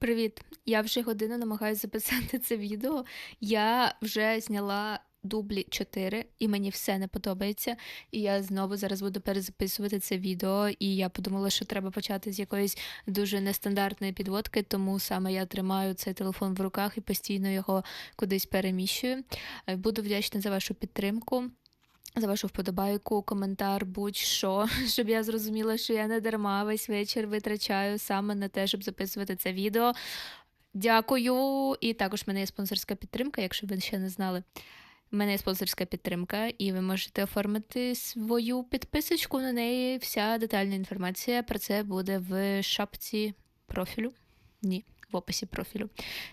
Привіт! Я вже годину намагаюся записати це відео. Я вже зняла дублі 4, і мені все не подобається. І я знову зараз буду перезаписувати це відео. І я подумала, що треба почати з якоїсь дуже нестандартної підводки, тому саме я тримаю цей телефон в руках і постійно його кудись переміщую. Е, Буду вдячна за вашу підтримку. За вашу вподобайку, коментар, будь-що, щоб я зрозуміла, що я не дарма весь вечір витрачаю саме на те, щоб записувати це відео. Дякую. І також в мене є спонсорська підтримка, якщо ви ще не знали. У мене є спонсорська підтримка, і ви можете оформити свою підписочку на неї. Вся детальна інформація про це буде в шапці профілю. Ні, в описі профілю.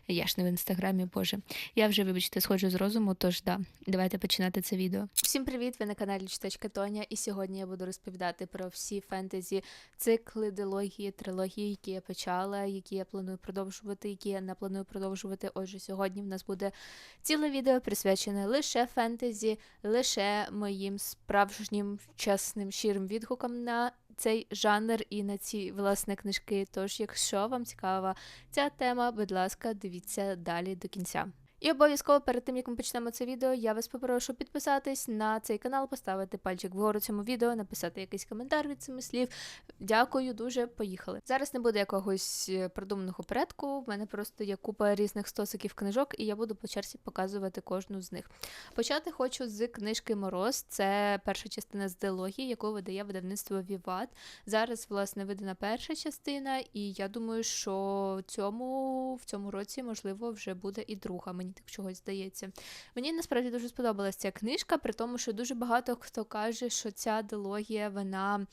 Я ж не в інстаграмі, боже. Я вже, вибачте, сходжу з розуму, тож да, давайте починати це відео. Всім привіт! Ви на каналі Читачка Тоня, і сьогодні я буду розповідати про всі фентезі, цикли, дилогії, трилогії, які я почала, які я планую продовжувати, які я не планую продовжувати. Отже, сьогодні в нас буде ціле відео присвячене лише фентезі, лише моїм справжнім чесним щирим відгукам на цей жанр і на ці власне книжки. Тож, якщо вам цікава ця тема, будь ласка, дивіться далі до кінця. І обов'язково перед тим, як ми почнемо це відео, я вас попрошу підписатись на цей канал, поставити пальчик вгору цьому відео, написати якийсь коментар від цими слів. Дякую, дуже поїхали. Зараз не буде якогось е, продуманого порядку. В мене просто є купа різних стосиків книжок, і я буду по черзі показувати кожну з них. Почати хочу з книжки Мороз. Це перша частина з дилогії, яку видає видавництво Віват. Зараз, власне, видана перша частина, і я думаю, що цьому в цьому році, можливо, вже буде і друга. Мені так чогось здається. Мені насправді дуже сподобалася ця книжка, при тому, що дуже багато хто каже, що ця дилогія вона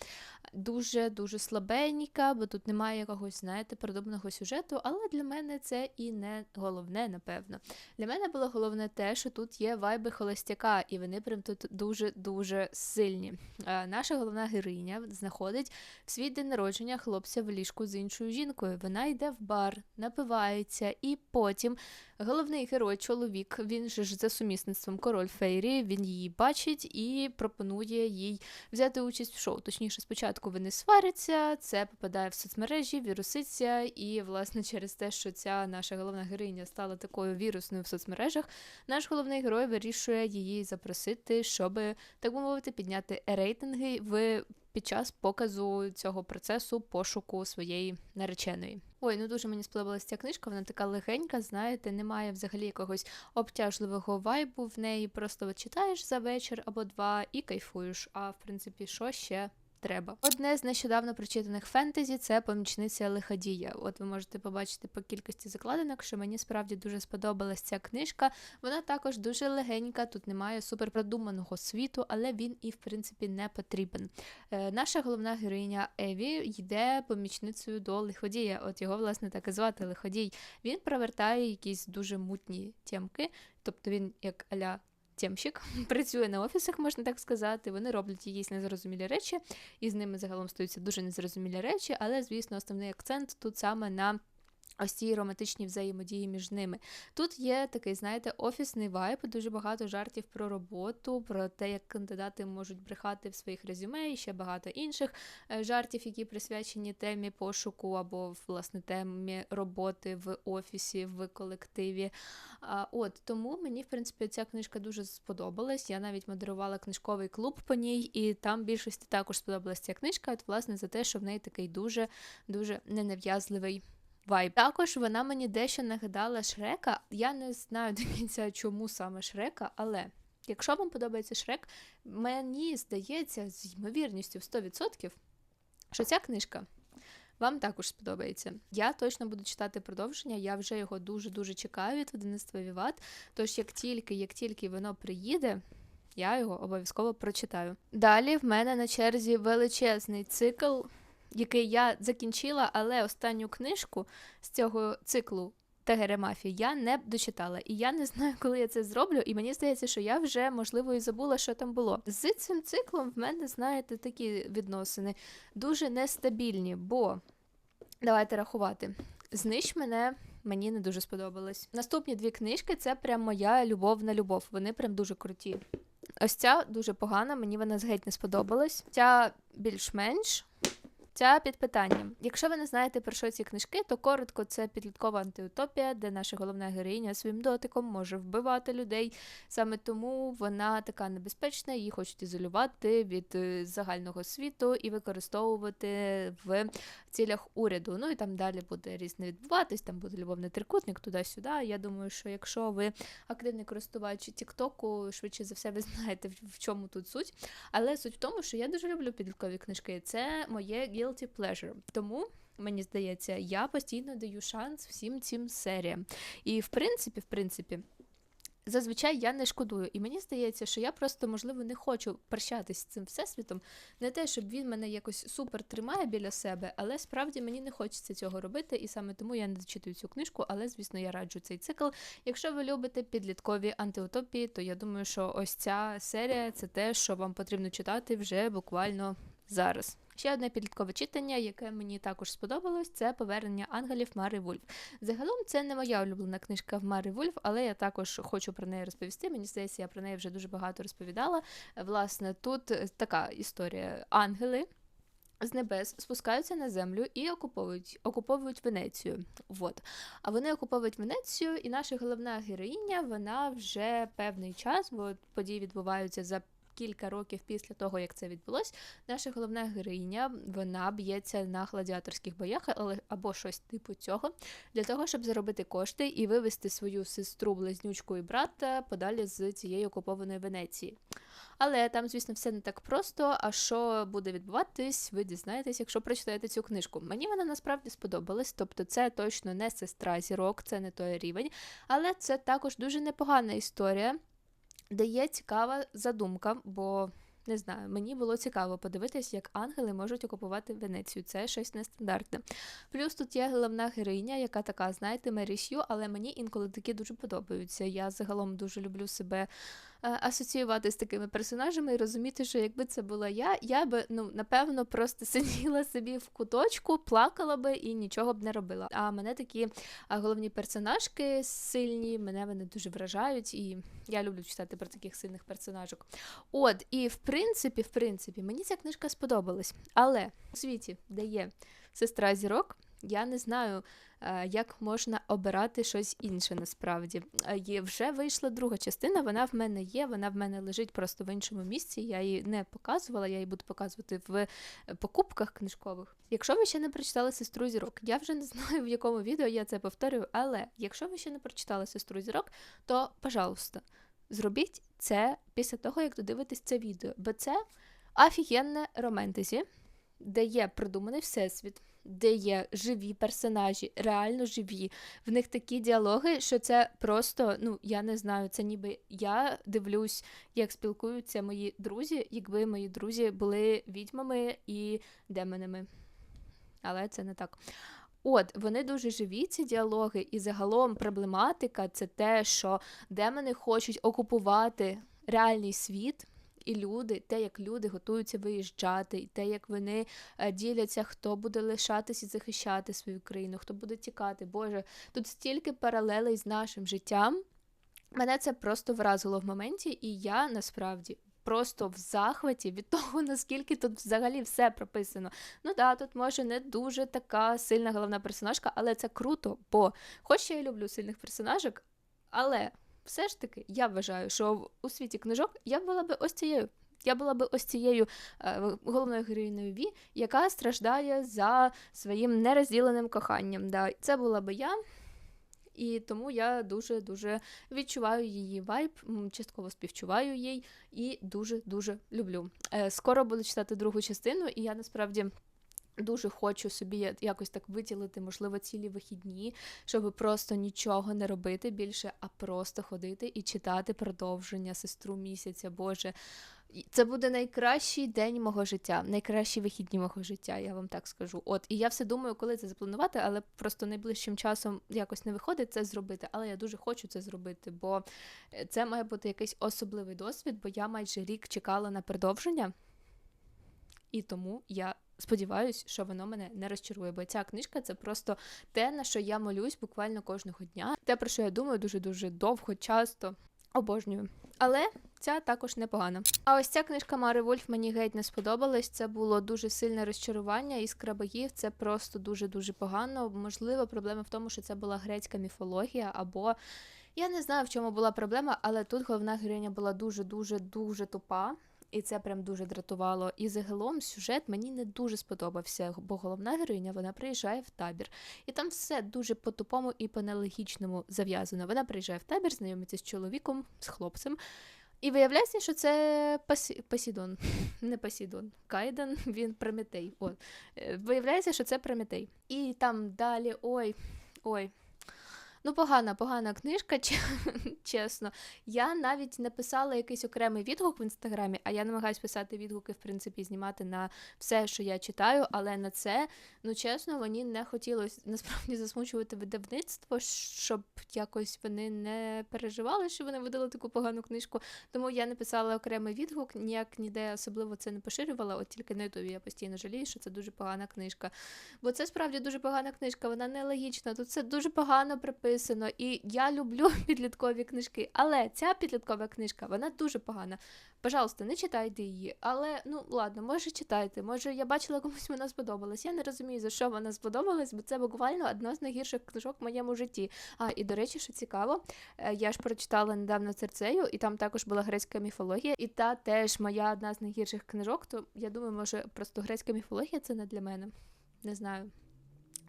дуже дуже слабенька, бо тут немає якогось, знаєте, продуманого сюжету. Але для мене це і не головне, напевно. Для мене було головне те, що тут є вайби холостяка, і вони прям тут дуже дуже сильні. Е, наша головна героїня знаходить в свій день народження хлопця в ліжку з іншою жінкою. Вона йде в бар, напивається, і потім головний герой, чоловік, він же ж за сумісництвом король Фейрі, він її бачить і пропонує їй взяти участь в шоу. Точніше, спочатку вони сваряться, це попадає в соцмережі, віруситься, і, власне, через те, що ця наша головна героїня стала такою вірусною в соцмережах, наш головний герой вирішує її запросити, щоб, так би мовити, підняти рейтинги в. Під час показу цього процесу пошуку своєї нареченої. Ой, ну дуже мені сподобалася ця книжка, вона така легенька, знаєте, немає взагалі якогось обтяжливого вайбу в неї. Просто читаєш за вечір або два і кайфуєш. А в принципі, що ще? Треба. Одне з нещодавно прочитаних фентезі це помічниця лиходія. От ви можете побачити по кількості закладинок, що мені справді дуже сподобалась ця книжка. Вона також дуже легенька, тут немає суперпродуманого світу, але він і в принципі не потрібен. Е, наша головна героїня Еві йде помічницею до лиходія. От його, власне, так і звати лиходій. Він провертає якісь дуже мутні тємки, тобто він як аля Тємщик працює на офісах, можна так сказати. Вони роблять якісь незрозумілі речі, і з ними загалом стаються дуже незрозумілі речі, але, звісно, основний акцент тут саме на. Ось ці романтичні взаємодії між ними. Тут є такий, знаєте, офісний вайб, дуже багато жартів про роботу, про те, як кандидати можуть брехати в своїх резюме, і ще багато інших е, жартів, які присвячені темі пошуку або власне темі роботи в офісі, в колективі. От тому мені, в принципі, ця книжка дуже сподобалась. Я навіть модерувала книжковий клуб по ній, і там більшості також сподобалася ця книжка. От, власне, за те, що в неї такий дуже дуже ненав'язливий вайб. Також вона мені дещо нагадала Шрека. Я не знаю до кінця, чому саме Шрека, але. Якщо вам подобається Шрек, мені здається, з ймовірністю в 100%, що ця книжка вам також сподобається. Я точно буду читати продовження, я вже його дуже-дуже чекаю від видавництва Віват. Тож, як тільки, як тільки воно приїде, я його обов'язково прочитаю. Далі в мене на черзі величезний цикл який я закінчила, але останню книжку з цього циклу Тегеремафі я не дочитала. І я не знаю, коли я це зроблю, і мені здається, що я вже, можливо, і забула, що там було. З цим циклом в мене, знаєте, такі відносини дуже нестабільні, бо давайте рахувати. Знищ мене. Мені не дуже сподобалось. Наступні дві книжки це прям моя любовна любов. Вони прям дуже круті. Ось ця дуже погана, мені вона геть не сподобалась. Ця більш-менш Ця під питанням. Якщо ви не знаєте про що ці книжки, то коротко це підліткова антиутопія, де наша головна героїня своїм дотиком може вбивати людей. Саме тому вона така небезпечна, її хочуть ізолювати від е, загального світу і використовувати в цілях уряду. Ну і там далі буде різне відбуватись, там буде любовний трикутник туди-сюди. Я думаю, що якщо ви активний користувач Тіктоку, швидше за все, ви знаєте, в чому тут суть. Але суть в тому, що я дуже люблю підліткові книжки. Це моє guilty pleasure. Тому. Мені здається, я постійно даю шанс всім цим серіям. І в принципі, в принципі, Зазвичай я не шкодую, і мені здається, що я просто, можливо, не хочу прощатись з цим всесвітом. Не те, щоб він мене якось супер тримає біля себе, але справді мені не хочеться цього робити, і саме тому я не зачитую цю книжку, але, звісно, я раджу цей цикл. Якщо ви любите підліткові антиутопії, то я думаю, що ось ця серія це те, що вам потрібно читати вже буквально зараз. Ще одне підліткове читання, яке мені також сподобалось, це повернення ангелів Мари Вульф. Загалом це не моя улюблена книжка в Мари Вульф, але я також хочу про неї розповісти. Мені здається, я про неї вже дуже багато розповідала. Власне, тут така історія ангели. З небес спускаються на землю і окуповують окуповують Венецію. Вот. А вони окуповують Венецію, і наша головна героїня вона вже певний час, бо події відбуваються за кілька років після того, як це відбулось, наша головна героїня вона б'ється на гладіаторських боях, але або щось типу цього, для того, щоб заробити кошти і вивести свою сестру, близнючку і брата подалі з цієї окупованої Венеції. Але там, звісно, все не так просто. А що буде відбуватись, ви дізнаєтесь, якщо прочитаєте цю книжку. Мені вона насправді сподобалась, тобто це точно не сестра зірок, це не той рівень, але це також дуже непогана історія де є цікава задумка, бо не знаю, мені було цікаво подивитись, як ангели можуть окупувати Венецію. Це щось нестандартне. Плюс тут є головна героїня, яка така, знаєте, Мерісю, але мені інколи такі дуже подобаються. Я загалом дуже люблю себе асоціювати з такими персонажами і розуміти, що якби це була я, я би ну напевно просто сиділа собі в куточку, плакала би і нічого б не робила. А мене такі головні персонажки сильні, мене вони дуже вражають, і я люблю читати про таких сильних персонажок. От, і в принципі, в принципі, мені ця книжка сподобалась. Але у світі, де є сестра зірок, я не знаю. Е, як можна обирати щось інше насправді. Є Вже вийшла друга частина, вона в мене є, вона в мене лежить просто в іншому місці. Я її не показувала, я її буду показувати в е, покупках книжкових. Якщо ви ще не прочитали сестру зірок, я вже не знаю, в якому відео я це повторюю, але якщо ви ще не прочитали сестру зірок, то, пожалуйста, зробіть це після того, як додивитесь це відео, бо це офігенне романтезі, де є придуманий всесвіт де є живі персонажі, реально живі. В них такі діалоги, що це просто, ну я не знаю, це ніби я дивлюсь, як спілкуються мої друзі, якби мої друзі були відьмами і демонами. Але це не так. От, вони дуже живі, ці діалоги, і загалом проблематика це те, що демони хочуть окупувати реальний світ і люди, те, як люди готуються виїжджати, і те, як вони е, діляться, хто буде лишатись і захищати свою країну, хто буде тікати. Боже, тут стільки паралелей з нашим життям. Мене це просто вразило в моменті, і я насправді. Просто в захваті від того, наскільки тут взагалі все прописано. Ну да, тут може не дуже така сильна головна персонажка, але це круто, бо хоч я і люблю сильних персонажок, але все ж таки я вважаю, що у світі книжок я була би ось цією. Я була би ось цією е, головною героїною Ві, яка страждає за своїм нерозділеним коханням. Да. Це була би я, і тому я дуже-дуже відчуваю її вайб, частково співчуваю їй і дуже-дуже люблю. Е, скоро буду читати другу частину, і я насправді. Дуже хочу собі якось так виділити, можливо, цілі вихідні, щоб просто нічого не робити більше, а просто ходити і читати продовження сестру місяця. Боже, це буде найкращий день мого життя, найкращі вихідні мого життя, я вам так скажу. От, і я все думаю, коли це запланувати, але просто найближчим часом якось не виходить це зробити. Але я дуже хочу це зробити, бо е, це має бути якийсь особливий досвід, бо я майже рік чекала на продовження, і тому я Сподіваюсь, що воно мене не розчарує, бо ця книжка це просто те, на що я молюсь буквально кожного дня. Те, про що я думаю, дуже дуже довго, часто обожнюю. Але ця також непогана. А ось ця книжка Мари Вольф мені геть не сподобалась. Це було дуже сильне розчарування і скрабаїв. Це просто дуже дуже погано. Можливо, проблема в тому, що це була грецька міфологія, або я не знаю, в чому була проблема, але тут головна героїня була дуже дуже дуже тупа. І це прям дуже дратувало. І загалом сюжет мені не дуже сподобався, бо головна героїня вона приїжджає в табір. І там все дуже по-тупому і по-нелогічному зав'язано. Вона приїжджає в табір, знайомиться з чоловіком, з хлопцем. І виявляється, що це Пасі... Посідон, не Посідон, Кайден, він Прометей. От. Е, Виявляється, що це Прометей. І там далі, ой, ой. Ну, погана, погана книжка, чесно. Я навіть написала якийсь окремий відгук в інстаграмі, а я намагаюся писати відгуки, в принципі, знімати на все, що я читаю, але на це, ну чесно, мені не хотілося насправді засмучувати видавництво, щоб якось вони не переживали, що вони видали таку погану книжку. Тому я написала окремий відгук, ніяк ніде особливо це не поширювала, от тільки на Ютубі я постійно жалію, що це дуже погана книжка. Бо це справді дуже погана книжка, вона нелогічна, тут все дуже погано приписано. І я люблю підліткові книжки. Але ця підліткова книжка, вона дуже погана. Пожалуйста, не читайте її. Але ну ладно, може читайте. Може, я бачила комусь вона сподобалась. Я не розумію, за що вона сподобалась, бо це буквально одна з найгірших книжок в моєму житті. А і до речі, що цікаво, е, я ж прочитала недавно церцею, і там також була грецька міфологія, і та теж моя одна з найгірших книжок. То я думаю, може, просто грецька міфологія це не для мене. Не знаю.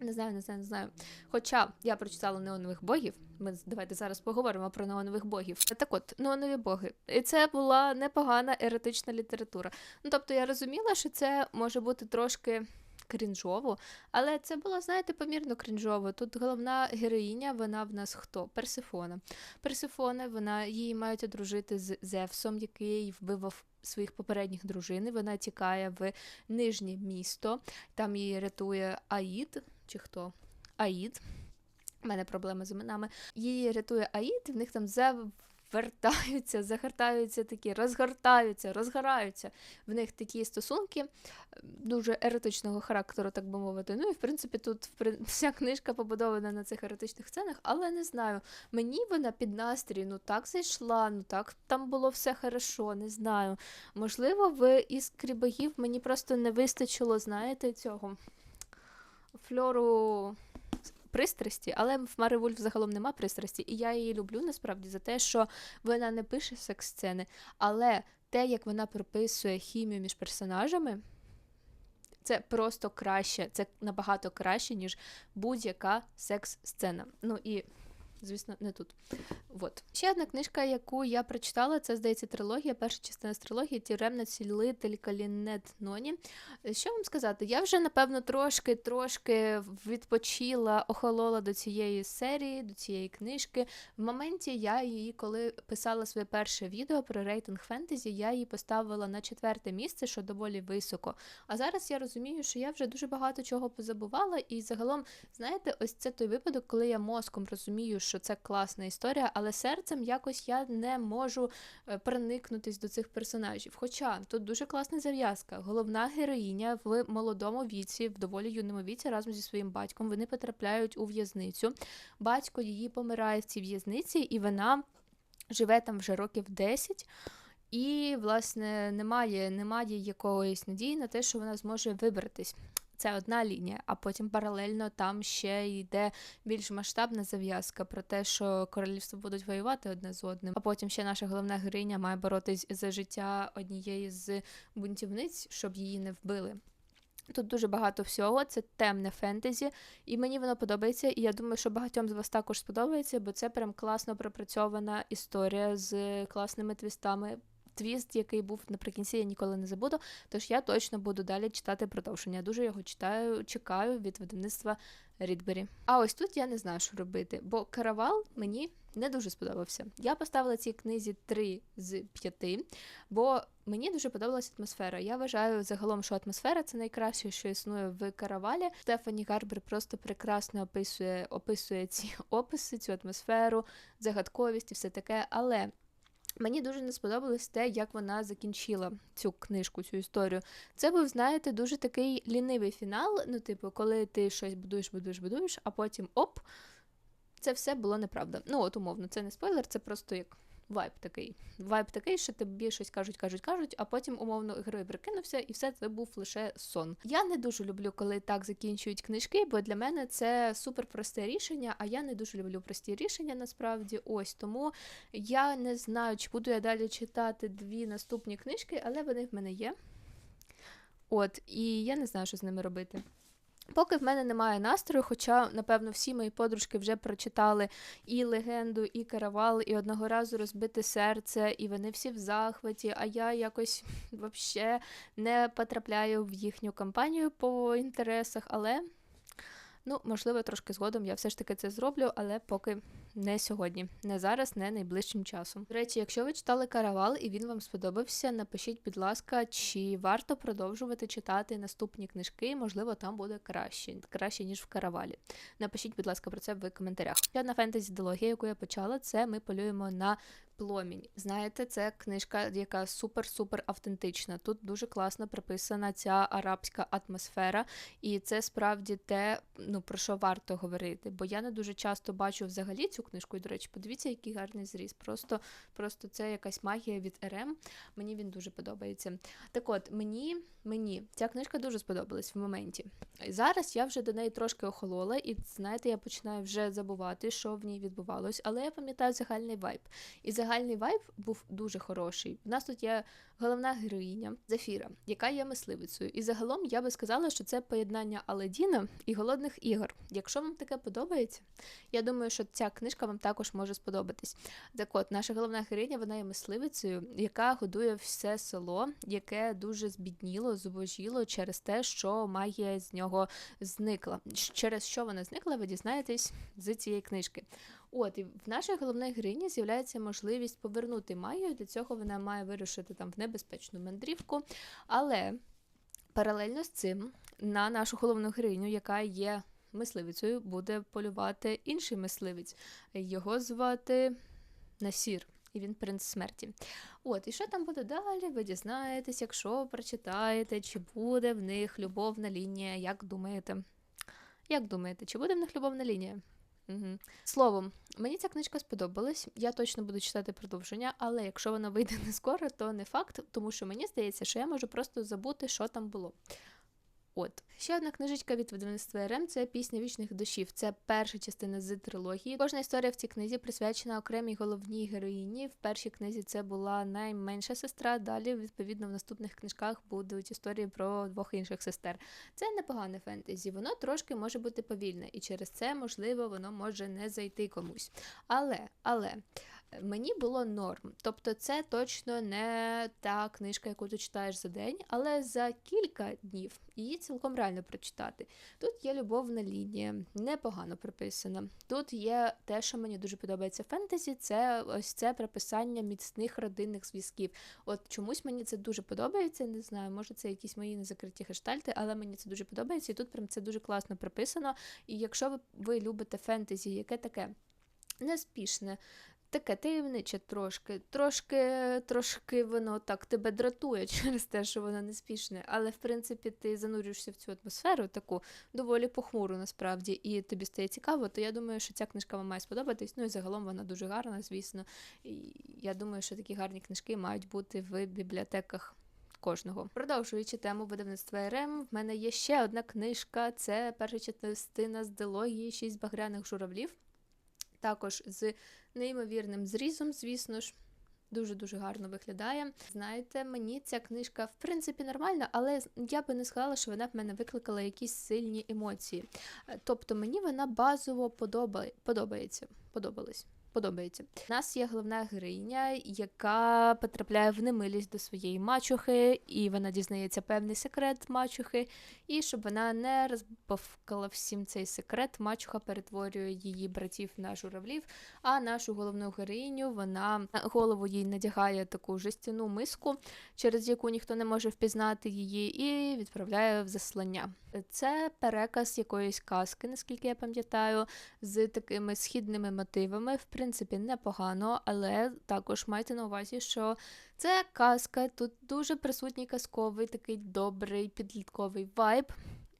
Не знаю, не знаю, не знаю. Хоча я прочитала неонових богів. Ми давайте зараз поговоримо про неонових богів. Так от, неонові боги. І це була непогана еретична література. Ну тобто я розуміла, що це може бути трошки. Крінжово, але це було, знаєте, помірно крінжово. Тут головна героїня, вона в нас хто? Персифона. Персифона, вона її мають одружити з Зевсом, який вбивав своїх попередніх дружин. Вона тікає в нижнє місто. Там її рятує Аїд, чи хто? Аїд. У мене проблеми з іменами. Її рятує Аїд, і в них там завертаються, загортаються такі, розгортаються, розгораються. В них такі стосунки дуже еротичного характеру, так би мовити. Ну і в принципі тут вся книжка побудована на цих еротичних сценах, але не знаю. Мені вона під настрій ну так зайшла, ну так там було все хорошо, не знаю. Можливо, в іскрі богів мені просто не вистачило, знаєте, цього фльору пристрасті, але в Мари Вульф загалом нема пристрасті, і я її люблю насправді за те, що вона не пише секс-сцени, але те, як вона прописує хімію між персонажами. Це просто краще, це набагато краще, ніж будь-яка секс-сцена. Ну і, звісно, не тут. Вот. Ще одна книжка, яку я прочитала, це, здається, трилогія, перша частина з трилогії Тюремна цілитель Калінет Ноні. Що вам сказати? Я вже, напевно, трошки трошки відпочила, охолола до цієї серії, до цієї книжки. В моменті я її, коли писала своє перше відео про рейтинг фентезі, я її поставила на четверте місце, що доволі високо. А зараз я розумію, що я вже дуже багато чого позабувала, і загалом, знаєте, ось це той випадок, коли я мозком розумію, що це класна історія, але серцем якось я не можу е, проникнутись до цих персонажів. Хоча тут дуже класна зав'язка. Головна героїня в молодому віці, в доволі юному віці, разом зі своїм батьком вони потрапляють у в'язницю. Батько її помирає в цій в'язниці, і вона живе там вже років 10. І, власне, немає, немає якоїсь надії на те, що вона зможе вибратись. Це одна лінія, а потім паралельно там ще йде більш масштабна зав'язка про те, що королівства будуть воювати одне з одним. А потім ще наша головна героїня має боротись за життя однієї з бунтівниць, щоб її не вбили. Тут дуже багато всього, це темне фентезі, і мені воно подобається. І я думаю, що багатьом з вас також сподобається, бо це прям класно пропрацьована історія з класними твістами. Твіст, який був наприкінці, я ніколи не забуду. Тож я точно буду далі читати продовження. Дуже його читаю, чекаю від видавництва Рідбері. А ось тут я не знаю, що робити, бо каравал мені не дуже сподобався. Я поставила цій книзі 3 з 5, бо мені дуже подобалася атмосфера. Я вважаю загалом, що атмосфера це найкраще, що існує в каравалі. Стефані Гарбер просто прекрасно описує, описує ці описи, цю атмосферу, загадковість і все таке. Але Мені дуже не сподобалось те, як вона закінчила цю книжку, цю історію. Це був, знаєте, дуже такий лінивий фінал. Ну, типу, коли ти щось будуєш, будуєш, будуєш, а потім оп, це все було неправда. Ну, от умовно, це не спойлер, це просто як вайб такий. Вайб такий, що тобі щось кажуть, кажуть, кажуть, а потім умовно герой прикинувся, і все це був лише сон. Я не дуже люблю, коли так закінчують книжки, бо для мене це супер просте рішення. А я не дуже люблю прості рішення насправді. Ось тому я не знаю, чи буду я далі читати дві наступні книжки, але вони в мене є. От, і я не знаю, що з ними робити. Поки в мене немає настрою, хоча, напевно, всі мої подружки вже прочитали і легенду, і каравал, і одного разу розбите серце, і вони всі в захваті, а я якось взагалі не потрапляю в їхню кампанію по інтересах, але. Ну, можливо, трошки згодом я все ж таки це зроблю, але поки не сьогодні, не зараз, не найближчим часом. До речі, якщо ви читали каравал і він вам сподобався, напишіть, будь ласка, чи варто продовжувати читати наступні книжки, можливо, там буде краще, краще ніж в каравалі. Напишіть, будь ласка, про це в коментарях. Ще одна фентезі-дилогія, яку я почала, це ми полюємо на Пломінь. Знаєте, це книжка, яка супер-супер автентична. Тут дуже класно прописана ця арабська атмосфера, і це справді те, ну про що варто говорити. Бо я не дуже часто бачу взагалі цю книжку. І, до речі, подивіться, який гарний зріз. Просто просто це якась магія від РМ. Мені він дуже подобається. Так от, мені мені ця книжка дуже сподобалась в моменті. Зараз я вже до неї трошки охолола, і знаєте, я починаю вже забувати, що в ній відбувалось, але я пам'ятаю загальний вайб. І загальний вайб був дуже хороший. У нас тут є головна героїня Зафіра, яка є мисливицею. І загалом я би сказала, що це поєднання Аладдіна і голодних ігор. Якщо вам таке подобається, я думаю, що ця книжка вам також може сподобатись. Так от, наша головна героїня, вона є мисливицею, яка годує все село, яке дуже збідніло, зубожіло через те, що магія з нього зникла. Через що вона зникла, ви дізнаєтесь з цієї книжки. От, і в нашій головній героїні з'являється можливість повернути магію. Для цього вона має вирушити там в небезпечну мандрівку. Але паралельно з цим на нашу головну героїню, яка є мисливицею, буде полювати інший мисливець. Його звати Насір. І він принц смерті. От, і що там буде далі? Ви дізнаєтесь, якщо прочитаєте, чи буде в них любовна лінія, як думаєте? Як думаєте, чи буде в них любовна лінія? Угу. Словом, мені ця книжка сподобалась. Я точно буду читати продовження, але якщо вона вийде не скоро, то не факт, тому що мені здається, що я можу просто забути, що там було. От ще одна книжечка від видавництва РМ це пісня вічних душів. Це перша частина з трилогії. Кожна історія в цій книзі присвячена окремій головній героїні. В першій книзі це була найменша сестра. Далі, відповідно, в наступних книжках будуть історії про двох інших сестер. Це непогане фентезі. Воно трошки може бути повільне, і через це, можливо, воно може не зайти комусь. Але, але. Мені було норм. Тобто, це точно не та книжка, яку ти читаєш за день, але за кілька днів її цілком реально прочитати. Тут є любовна лінія, непогано прописана. Тут є те, що мені дуже подобається фентезі, це ось це прописання міцних родинних зв'язків. От чомусь мені це дуже подобається. Не знаю, може це якісь мої незакриті гештальти, але мені це дуже подобається, і тут прям це дуже класно прописано. І якщо ви, ви любите фентезі, яке таке неспішне, таке таємниче трошки, трошки трошки воно так тебе дратує через те, що воно неспішне. Але, в принципі, ти занурюєшся в цю атмосферу, таку доволі похмуру, насправді, і тобі стає цікаво, то я думаю, що ця книжка вам має сподобатись. Ну і загалом вона дуже гарна, звісно. І Я думаю, що такі гарні книжки мають бути в бібліотеках. Кожного. Продовжуючи тему видавництва РМ, в мене є ще одна книжка. Це перша частина з дилогії Шість багряних журавлів також з неймовірним зрізом, звісно ж. Дуже-дуже гарно виглядає. Знаєте, мені ця книжка в принципі нормальна, але я би не сказала, що вона в мене викликала якісь сильні емоції. Тобто мені вона базово подобає, подобається. подобалась подобається. У нас є головна героїня, яка потрапляє в немилість до своєї мачухи, і вона дізнається певний секрет мачухи. І щоб вона не розбавкала всім цей секрет, мачуха перетворює її братів на журавлів. А нашу головну героїню вона голову їй надягає таку жестяну миску, через яку ніхто не може впізнати її, і відправляє в заслання. Це переказ якоїсь казки, наскільки я пам'ятаю, з такими східними мотивами. В принципі, непогано, але також майте на увазі, що це казка, тут дуже присутній казковий, такий добрий підлітковий вайб.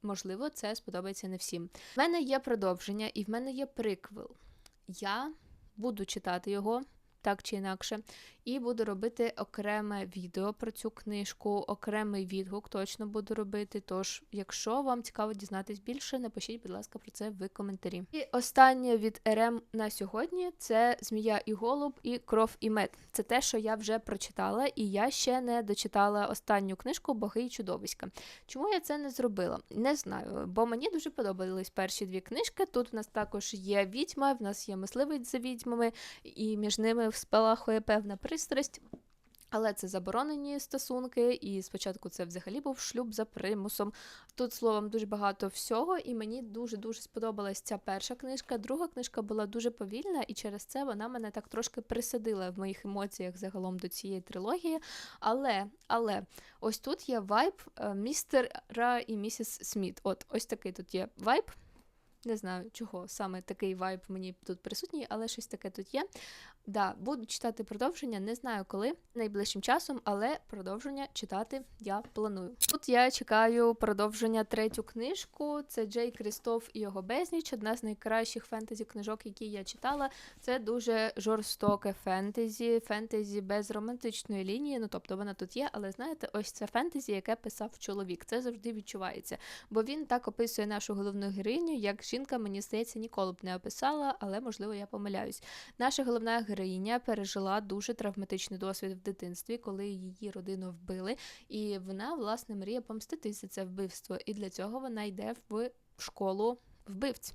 Можливо, це сподобається не всім. В мене є продовження і в мене є приквел. Я буду читати його так чи інакше. І буду робити окреме відео про цю книжку, окремий відгук точно буду робити. Тож, якщо вам цікаво дізнатись більше, напишіть, будь ласка, про це в коментарі. І останнє від РМ на сьогодні це Змія і Голуб і Кров і мед. Це те, що я вже прочитала, і я ще не дочитала останню книжку Боги і чудовиська. Чому я це не зробила? Не знаю, бо мені дуже подобались перші дві книжки. Тут в нас також є відьма, в нас є мисливець за відьмами, і між ними спалахує певна пристрасть. Але це заборонені стосунки, і спочатку це взагалі був шлюб за примусом. Тут словом дуже багато всього, і мені дуже дуже сподобалась ця перша книжка. Друга книжка була дуже повільна, і через це вона мене так трошки присадила в моїх емоціях загалом до цієї трилогії. Але але ось тут є вайб е, містера і місіс Сміт. От ось такий тут є вайб. Не знаю, чого саме такий вайб мені тут присутній, але щось таке тут є. Да, буду читати продовження, не знаю коли, найближчим часом, але продовження читати я планую. Тут я чекаю продовження третю книжку. Це Джей Крістоф і його безніч. Одна з найкращих фентезі книжок, які я читала. Це дуже жорстоке фентезі, фентезі без романтичної лінії. Ну тобто вона тут є, але знаєте, ось це фентезі, яке писав чоловік. Це завжди відчувається. Бо він так описує нашу головну героїню, як жінка, мені здається, ніколи б не описала, але можливо я помиляюсь. Наша головна героїня пережила дуже травматичний досвід в дитинстві, коли її родину вбили, і вона власне мріє помститися це вбивство. І для цього вона йде в школу вбивць.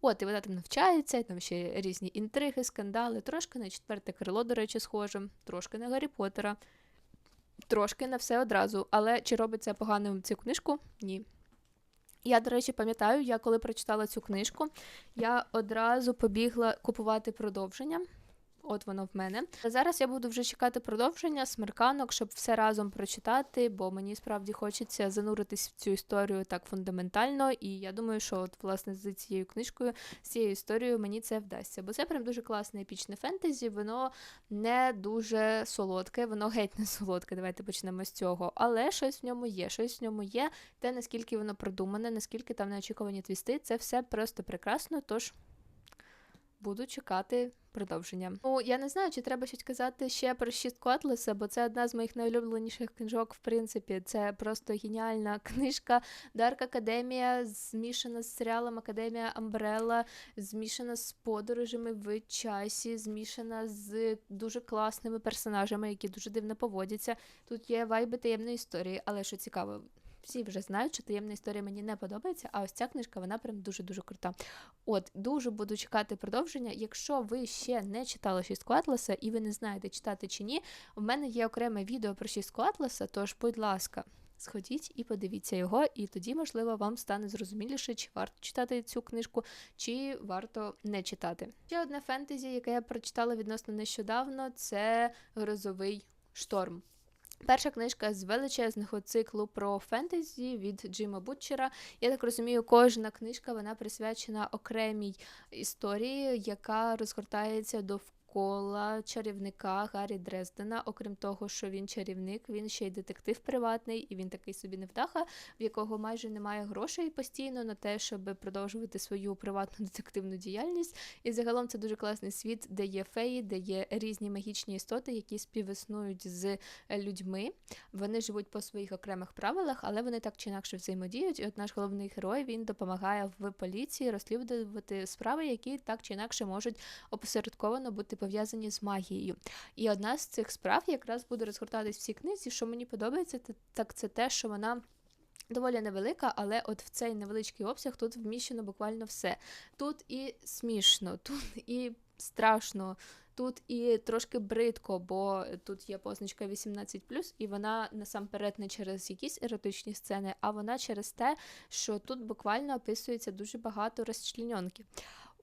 От, і вона там навчається, там ще різні інтриги, скандали, трошки на четверте крило, до речі, схоже, трошки на Гаррі Поттера, трошки на все одразу. Але чи робить це поганим цю книжку? Ні. Я, до речі, пам'ятаю, я коли прочитала цю книжку, я одразу побігла купувати продовження. От воно в мене. Зараз я буду вже чекати продовження смерканок, щоб все разом прочитати, бо мені справді хочеться зануритись в цю історію так фундаментально. І я думаю, що от власне з цією книжкою, з цією історією мені це вдасться. Бо це прям дуже класне епічне фентезі, воно не дуже солодке, воно геть не солодке. Давайте почнемо з цього. Але щось в ньому є. Щось в ньому є. Те, наскільки воно продумане, наскільки там неочікувані твісти, це все просто прекрасно. Тож буду чекати продовження. Ну, я не знаю, чи треба щось казати ще про шістку Атласа, бо це одна з моїх найулюбленіших книжок, в принципі. Це просто геніальна книжка. Дарк Академія змішана з серіалом Академія Амбрелла, змішана з подорожами в часі, змішана з дуже класними персонажами, які дуже дивно поводяться. Тут є вайби таємної історії, але що цікаво, всі вже знають, що таємна історія мені не подобається, а ось ця книжка, вона прям дуже-дуже крута. От, дуже буду чекати продовження. Якщо ви ще не читали шістку Атласа і ви не знаєте, читати чи ні, у мене є окреме відео про шістку Атласа, тож, будь ласка. Сходіть і подивіться його, і тоді, можливо, вам стане зрозуміліше, чи варто читати цю книжку, чи варто не читати. Ще одне фентезі, яке я прочитала відносно нещодавно, це грозовий шторм. Перша книжка з величезного циклу про фентезі від Джима Бутчера. Я так розумію, кожна книжка вона присвячена окремій історії, яка розгортається довкола кола чарівника Гаррі Дрездена. Окрім того, що він чарівник, він ще й детектив приватний, і він такий собі невдаха, в якого майже немає грошей постійно на те, щоб продовжувати свою приватну детективну діяльність. І загалом це дуже класний світ, де є феї, де є різні магічні істоти, які співіснують з людьми. Вони живуть по своїх окремих правилах, але вони так чи інакше взаємодіють. І от наш головний герой він допомагає в поліції розслідувати справи, які так чи інакше можуть опосередковано бути пов'язані з магією. І одна з цих справ якраз буде розгортатись в цій книзі, що мені подобається, так це те, що вона. Доволі невелика, але от в цей невеличкий обсяг тут вміщено буквально все. Тут і смішно, тут і страшно, тут і трошки бридко, бо тут є позначка 18, і вона насамперед не через якісь еротичні сцени, а вона через те, що тут буквально описується дуже багато розчленьонки.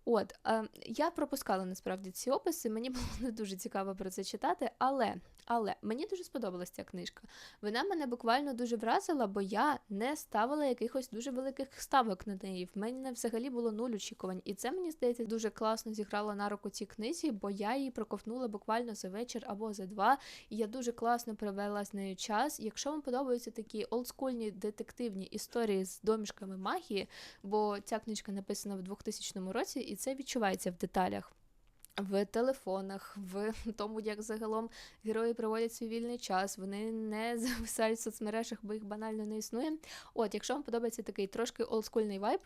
От, е, я пропускала насправді ці описи, мені було не дуже цікаво про це читати, але але мені дуже сподобалася ця книжка. Вона мене буквально дуже вразила, бо я не ставила якихось дуже великих ставок на неї. В мене взагалі було нуль очікувань. І це мені здається дуже класно зіграло на руку цій книзі, бо я її проковтнула буквально за вечір або за два. І я дуже класно провела з нею час. Якщо вам подобаються такі олдскульні детективні історії з домішками магії, бо ця книжка написана в 2000 році, і це відчувається в деталях. В телефонах, в тому, як загалом герої проводять свій вільний час, вони не зависають в соцмережах, бо їх банально не існує. От, якщо вам подобається такий трошки олдскульний вайб,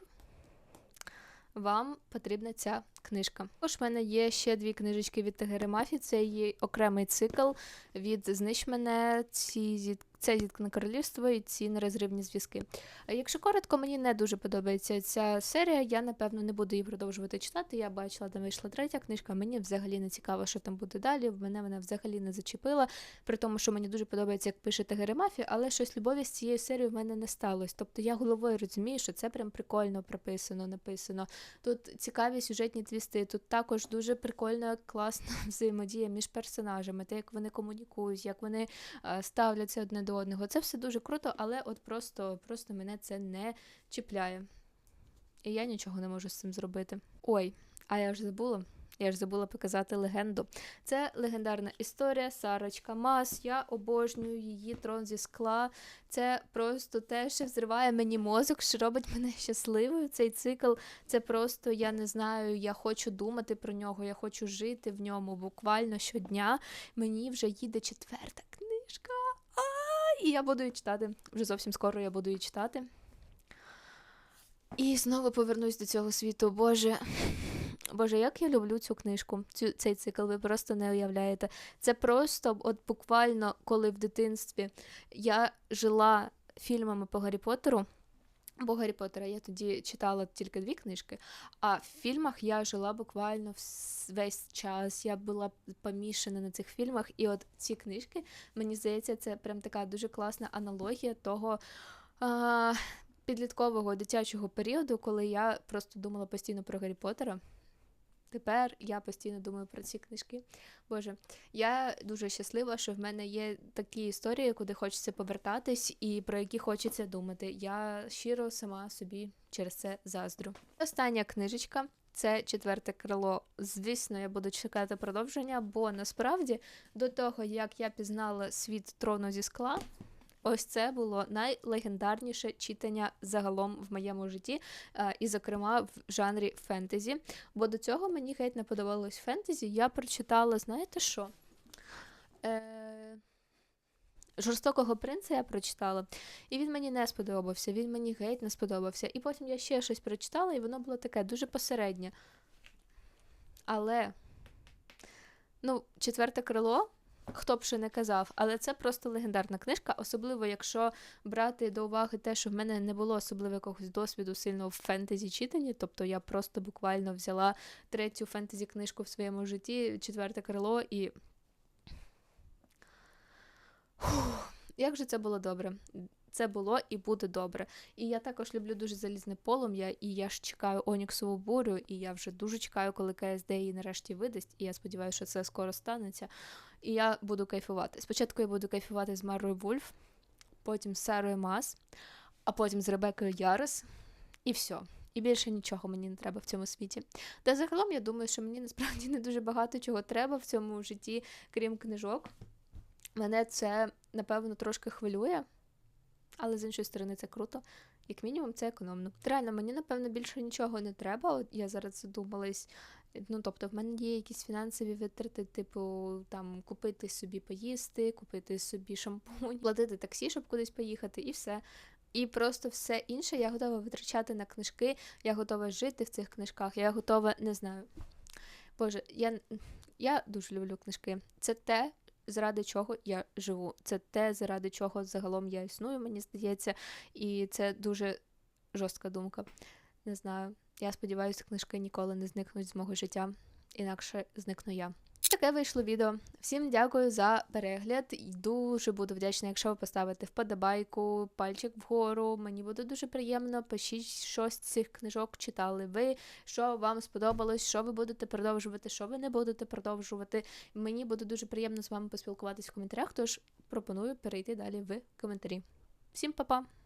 вам потрібна ця книжка. Також в мене є ще дві книжечки від Тегери Мафі. Це є окремий цикл від Знищ мене, ці. Це зіткне королівство і ці нерозривні зв'язки. Якщо коротко, мені не дуже подобається ця серія, я напевно не буду її продовжувати читати. Я бачила, там вийшла третя книжка. Мені взагалі не цікаво, що там буде далі. Мене вона взагалі не зачепила, при тому, що мені дуже подобається, як пише Тегеремафі, але щось любові з цією серією в мене не сталося. Тобто я головою розумію, що це прям прикольно прописано, написано. Тут цікаві сюжетні твісти, тут також дуже прикольна, класна взаємодія між персонажами, те, як вони комунікують, як вони е, ставляться одне до одного. Це все дуже круто, але от просто, просто мене це не чіпляє. І я нічого не можу з цим зробити. Ой, а я ж забула. Я ж забула показати легенду. Це легендарна історія Сарочка Мас. Я обожнюю її трон зі скла. Це просто те, що взриває мені мозок, що робить мене щасливою. Цей цикл це просто я не знаю. Я хочу думати про нього, я хочу жити в ньому буквально щодня. Мені вже їде четверта книжка. І я буду її читати. Вже зовсім скоро я буду її читати. І знову повернусь до цього світу. Боже. Боже, як я люблю цю книжку, цю, цей цикл, ви просто не уявляєте. Це просто, от буквально, коли в дитинстві я жила фільмами по Гаррі Поттеру. Бо Гаррі Поттера я тоді читала тільки дві книжки, а в фільмах я жила буквально весь час. Я була помішана на цих фільмах. І от ці книжки, мені здається, це прям така дуже класна аналогія того. А, Підліткового дитячого періоду, коли я просто думала постійно про Гаррі Поттера. Тепер я постійно думаю про ці книжки. Боже, я дуже щаслива, що в мене є такі історії, куди хочеться повертатись, і про які хочеться думати. Я щиро сама собі через це заздрю. Остання книжечка. Це четверте крило. Звісно, я буду чекати продовження, бо насправді до того, як я пізнала світ трону зі скла, Ось це було найлегендарніше читання загалом в моєму житті, е, і, зокрема, в жанрі фентезі. Бо до цього мені геть не подобалось фентезі. Я прочитала, знаєте що? Е... Жорстокого принца я прочитала, і він мені не сподобався, він мені геть не сподобався. І потім я ще щось прочитала, і воно було таке дуже посереднє. Але, ну, четверте крило Хто б ще не казав, але це просто легендарна книжка, особливо якщо брати до уваги те, що в мене не було особливо якогось досвіду сильного в фентезі читанні. Тобто я просто буквально взяла третю фентезі книжку в своєму житті, четверте крило, і. Фух, як же це було добре? Це було і буде добре. І я також люблю дуже залізне полум'я, і я ж чекаю Оніксову бурю, і я вже дуже чекаю, коли КСД її нарешті видасть. І я сподіваюся, що це скоро станеться. І я буду кайфувати. Спочатку я буду кайфувати з Марою Вульф, потім з Сарою Мас, а потім з Ребекою Ярос, і все. І більше нічого мені не треба в цьому світі. Та загалом я думаю, що мені насправді не дуже багато чого треба в цьому житті, крім книжок. Мене це, напевно, трошки хвилює але з іншої сторони це круто. Як мінімум, це економно. Реально, мені, напевно, більше нічого не треба. От я зараз задумалась. Ну, тобто, в мене є якісь фінансові витрати, типу, там купити собі поїсти, купити собі шампунь, платити таксі, щоб кудись поїхати, і все. І просто все інше я готова витрачати на книжки, я готова жити в цих книжках, я готова, не знаю. Боже, я я дуже люблю книжки. Це те, заради чого я живу. Це те, заради чого загалом я існую, мені здається, і це дуже жорстка думка. Не знаю. Я сподіваюся, книжки ніколи не зникнуть з мого життя, інакше зникну я. Таке вийшло відео. Всім дякую за перегляд. І дуже буду вдячна, якщо ви поставите вподобайку, пальчик вгору. Мені буде дуже приємно. Пишіть, що з цих книжок читали ви, що вам сподобалось, що ви будете продовжувати, що ви не будете продовжувати. Мені буде дуже приємно з вами поспілкуватись в коментарях, тож пропоную перейти далі в коментарі. Всім па-па!